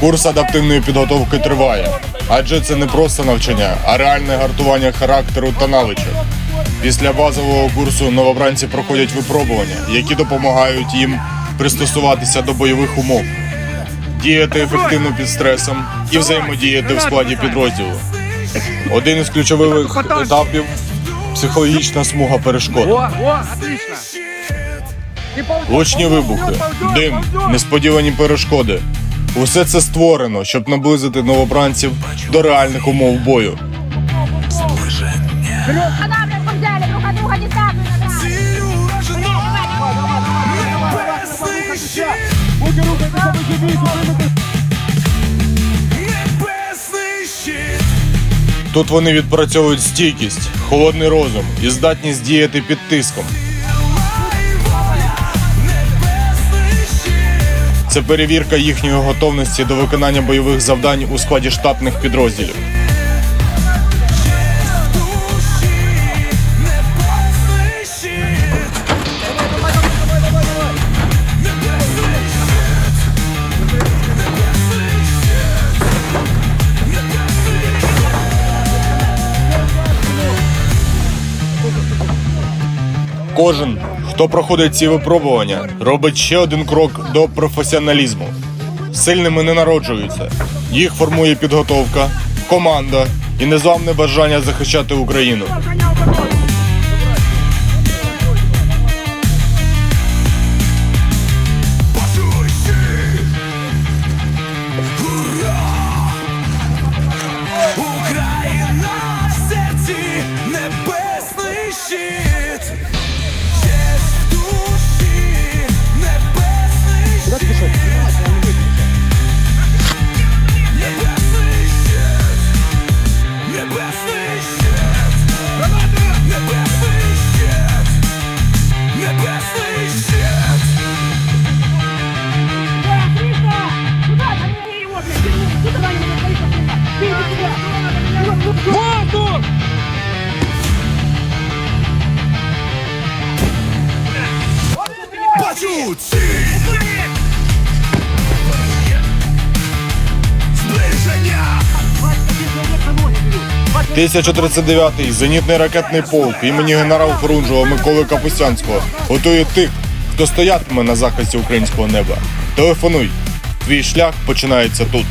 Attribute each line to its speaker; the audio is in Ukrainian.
Speaker 1: Курс адаптивної підготовки триває, адже це не просто навчання, а реальне гартування характеру та навичок. Після базового курсу новобранці проходять випробування, які допомагають їм пристосуватися до бойових умов, діяти ефективно під стресом і взаємодіяти в складі підрозділу. Один із ключових етапів психологічна смуга перешкод. Гучні вибухи, дим, несподівані перешкоди. Усе це створено, щоб наблизити новобранців до реальних умов бою.
Speaker 2: Друга
Speaker 1: Тут вони відпрацьовують стійкість, холодний розум і здатність діяти під тиском. Це перевірка їхньої готовності до виконання бойових завдань у складі штатних підрозділів. Кожен, хто проходить ці випробування, робить ще один крок до професіоналізму. Сильними не народжуються. Їх формує підготовка, команда і незламне бажання захищати Україну.
Speaker 3: Ціль! Зближення!
Speaker 1: 1039-й зенітний ракетний полк імені генерал Фрунжого Миколи Капустянського готує тих, хто стоятиме на захисті українського неба. Телефонуй. Твій шлях починається тут.